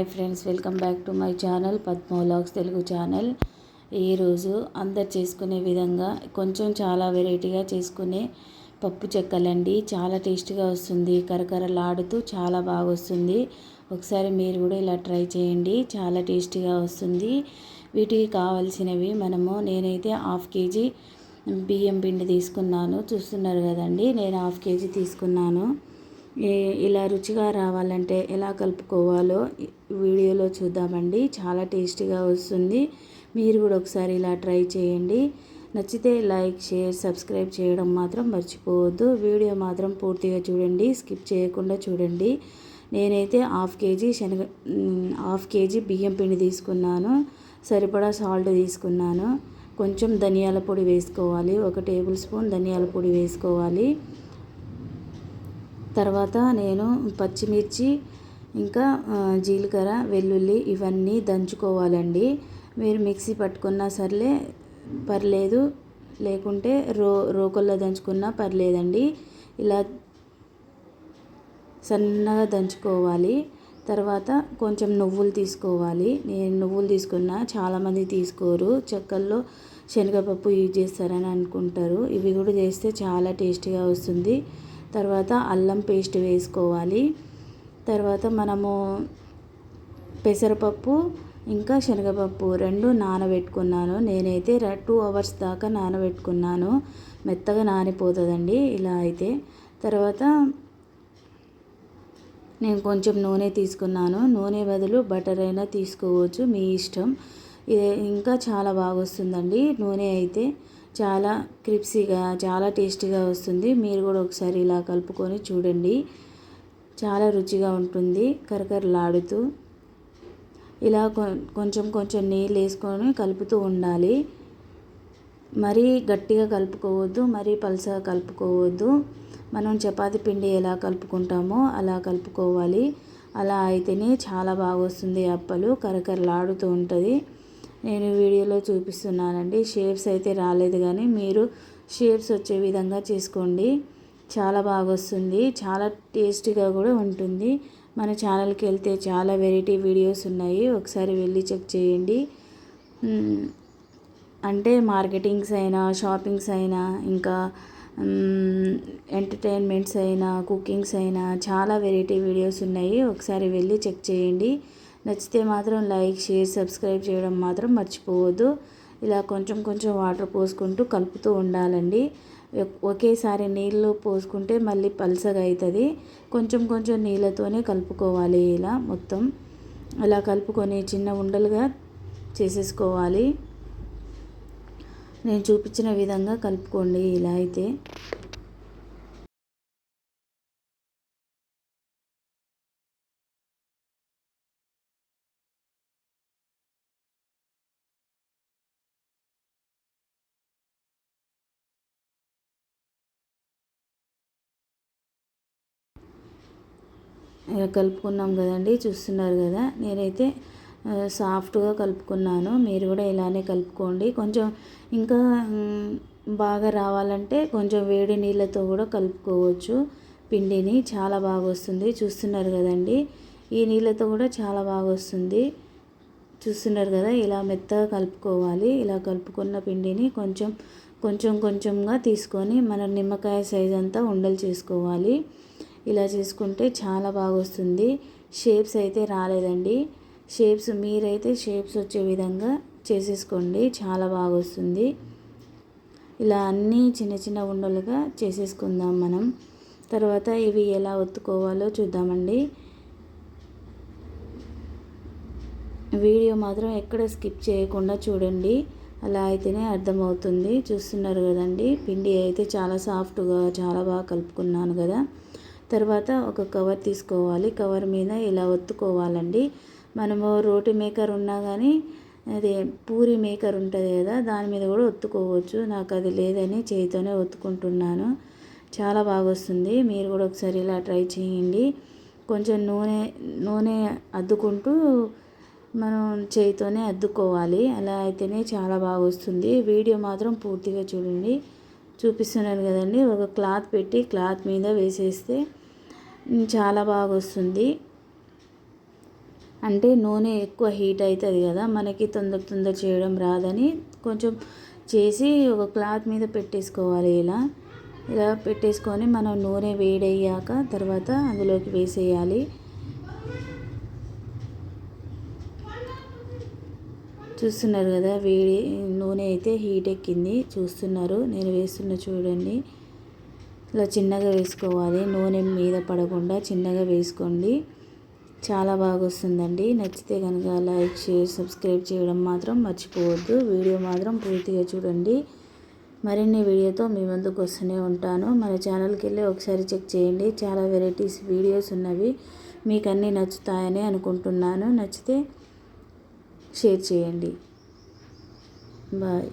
Hi friends welcome back to my channel Padmologs Telugu channel. ఈరోజు అందరు చేసుకునే విధంగా కొంచెం చాలా వెరైటీగా చేసుకునే పప్పు చెక్కలండి. చాలా టేస్టీగా వస్తుంది. కరకరలాడుతూ చాలా బాగా వస్తుంది. ఒకసారి మీరు కూడా ఇలా ట్రై చేయండి. చాలా టేస్టీగా వస్తుంది. వీటికి కావాల్సినవి మనము నేనైతే హాఫ్ కేజీ బియ్యం పిండి తీసుకున్నాను. చూస్తున్నారు కదండి నేను హాఫ్ కేజీ తీసుకున్నాను. ఇలా రుచిగా రావాలంటే ఎలా కలుపుకోవాలో వీడియోలో చూద్దామండి. చాలా టేస్టీగా వస్తుంది. మీరు కూడా ఒకసారి ఇలా ట్రై చేయండి. నచ్చితే లైక్ షేర్ సబ్స్క్రైబ్ చేయడం మాత్రం మర్చిపోవద్దు. వీడియో మాత్రం పూర్తిగా చూడండి. స్కిప్ చేయకుండా చూడండి. నేనైతే హాఫ్ కేజీ శనగ హాఫ్ కేజీ బియ్యం పిండి తీసుకున్నాను. సరిపడా సాల్ట్ తీసుకున్నాను. కొంచెం ధనియాల పొడి వేసుకోవాలి. ఒక టేబుల్ స్పూన్ ధనియాల పొడి వేసుకోవాలి. తర్వాత నేను పచ్చిమిర్చి ఇంకా జీలకర్ర వెల్లుల్లి ఇవన్నీ దంచుకోవాలండి. మీరు మిక్సీ పట్టుకున్నా సర్లే పర్లేదు. లేకుంటే రో రోకల్లో దంచుకున్నా పర్లేదండి. ఇలా సన్నగా దంచుకోవాలి. తర్వాత కొంచెం నువ్వులు తీసుకోవాలి. నేను నువ్వులు తీసుకున్నా చాలామంది తీసుకోరు. చెక్కల్లో శనగపప్పు యూజ్ చేస్తారని అనుకుంటారు. ఇవి కూడా చేస్తే చాలా టేస్టీగా వస్తుంది. తర్వాత అల్లం పేస్ట్ వేసుకోవాలి. తర్వాత మనము పెసరపప్పు ఇంకా శనగపప్పు రెండు నానబెట్టుకున్నాను. నేనైతే టూ అవర్స్ దాకా నానబెట్టుకున్నాను. మెత్తగా నానిపోతుందండి ఇలా అయితే. తర్వాత నేను కొంచెం నూనె తీసుకున్నాను. నూనె బదులు బటర్ అయినా తీసుకోవచ్చు మీ ఇష్టం. ఇది ఇంకా చాలా బాగా వస్తుందండి నూనె అయితే. చాలా క్రిప్సీగా చాలా టేస్టీగా వస్తుంది. మీరు కూడా ఒకసారి ఇలా కలుపుకొని చూడండి. చాలా రుచిగా ఉంటుంది. కరకరలాడుతూ ఇలా కొంచెం కొంచెం నీళ్ళు వేసుకొని కలుపుతూ ఉండాలి. మరీ గట్టిగా కలుపుకోవద్దు మరీ పలసగా కలుపుకోవద్దు. మనం చపాతి పిండి ఎలా కలుపుకుంటామో అలా కలుపుకోవాలి. అలా అయితేనే చాలా బాగా వస్తుంది అప్పలు. కరకరలాడుతూ ఉంటుంది. నేను వీడియోలో చూపిస్తున్నానండి. షేప్స్ అయితే రాలేదు కానీ మీరు షేప్స్ వచ్చే విధంగా చేసుకోండి. చాలా బాగా వస్తుంది చాలా టేస్టీగా కూడా ఉంటుంది. మన ఛానల్కి వెళ్తే చాలా వెరైటీ వీడియోస్ ఉన్నాయి. ఒకసారి వెళ్ళి చెక్ చేయండి. అంటే మార్కెటింగ్స్ అయినా షాపింగ్స్ అయినా ఇంకా ఎంటర్టైన్మెంట్స్ అయినా కుకింగ్స్ అయినా చాలా వెరైటీ వీడియోస్ ఉన్నాయి. ఒకసారి వెళ్ళి చెక్ చేయండి. నచ్చితే మాత్రం లైక్ షేర్ సబ్స్క్రైబ్ చేయడం మాత్రం మర్చిపోవద్దు. ఇలా కొంచెం కొంచెం వాటర్ పోసుకుంటూ కలుపుతూ ఉండాలండి. ఒకేసారి నీళ్ళు పోసుకుంటే మళ్ళీ పలసగా అవుతుంది కొంచెం కొంచెం నీళ్ళతోనే కలుపుకోవాలి ఇలా మొత్తం. అలా కలుపుకొని చిన్న ఉండలుగా చేసేసుకోవాలి. నేను చూపించిన విధంగా కలుపుకోండి ఇలా అయితే. కలుపుకున్నాం కదండి చూస్తున్నారు కదా. నేనైతే సాఫ్ట్గా కలుపుకున్నాను. మీరు కూడా ఇలానే కలుపుకోండి. కొంచెం ఇంకా బాగా రావాలంటే కొంచెం వేడి నీళ్ళతో కూడా కలుపుకోవచ్చు. పిండిని చాలా బాగా వస్తుంది. చూస్తున్నారు కదండి ఈ నీళ్ళతో కూడా చాలా బాగా వస్తుంది. చూస్తున్నారు కదా ఇలా మెత్తగా కలుపుకోవాలి. ఇలా కలుపుకున్న పిండిని కొంచెం కొంచెం కొంచెంగా తీసుకొని మన నిమ్మకాయ సైజ్ అంతా ఉండలు చేసుకోవాలి. ఇలా చేసుకుంటే చాలా బాగా వస్తుంది షేప్స్ అయితే రాలేదండి. షేప్స్ మీరైతే షేప్స్ వచ్చే విధంగా చేసేసుకోండి. చాలా బాగా వస్తుంది ఇలా అన్నీ చిన్న చిన్న ఉండలుగా చేసేసుకుందాం మనం. తర్వాత ఇవి ఎలా ఒత్తుకోవాలో చూద్దామండి. వీడియో మాత్రం ఎక్కడ స్కిప్ చేయకుండా చూడండి. అలా అయితేనే అర్థమవుతుంది. చూస్తున్నారు కదండి. పిండి అయితే చాలా సాఫ్ట్గా చాలా బాగా కలుపుకున్నాను కదా. తర్వాత ఒక కవర్ తీసుకోవాలి. కవర్ మీద ఇలా ఒత్తుకోవాలండి. మనము రోటి మేకర్ ఉన్నా కానీ అదే పూరి మేకర్ ఉంటుంది కదా దాని మీద కూడా ఒత్తుకోవచ్చు. నాకు అది లేదని చేతితోనే ఒత్తుకుంటున్నాను. చాలా బాగా వస్తుంది మీరు కూడా ఒకసారి ఇలా ట్రై చేయండి. కొంచెం నూనె నూనె అద్దుకుంటూ మనం చేయితోనే అద్దుకోవాలి. అలా అయితేనే చాలా బాగా వస్తుంది వీడియో మాత్రం పూర్తిగా చూడండి. చూపిస్తున్నాను కదండి. ఒక క్లాత్ పెట్టి క్లాత్ మీద వేసేస్తే చాలా బాగా వస్తుంది అంటే నూనె ఎక్కువ హీట్ అవుతుంది కదా మనకి తొందర తొందర చేయడం రాదని కొంచెం చేసి ఒక క్లాత్ మీద పెట్టేసుకోవాలి ఇలా. ఇలా పెట్టేసుకొని మనం నూనె వేడయ్యాక తర్వాత అందులోకి వేసేయాలి. చూస్తున్నారు కదా వేడి నూనె అయితే హీట్ ఎక్కింది. చూస్తున్నారు నేను వేస్తున్న చూడండి. ఇలా చిన్నగా వేసుకోవాలి. నూనె మీద పడకుండా చిన్నగా వేసుకోండి. చాలా బాగా వస్తుందండి నచ్చితే కనుక లైక్ షేర్ సబ్స్క్రైబ్ చేయడం మాత్రం మర్చిపోవద్దు. వీడియో మాత్రం పూర్తిగా చూడండి. మరిన్ని వీడియోతో మీ ముందుకు వస్తూనే ఉంటాను. మన ఛానల్కి వెళ్ళి ఒకసారి చెక్ చేయండి. చాలా వెరైటీస్ వీడియోస్ ఉన్నవి మీకు అన్నీ నచ్చుతాయని అనుకుంటున్నాను. నచ్చితే షేర్ చేయండి. బాయ్.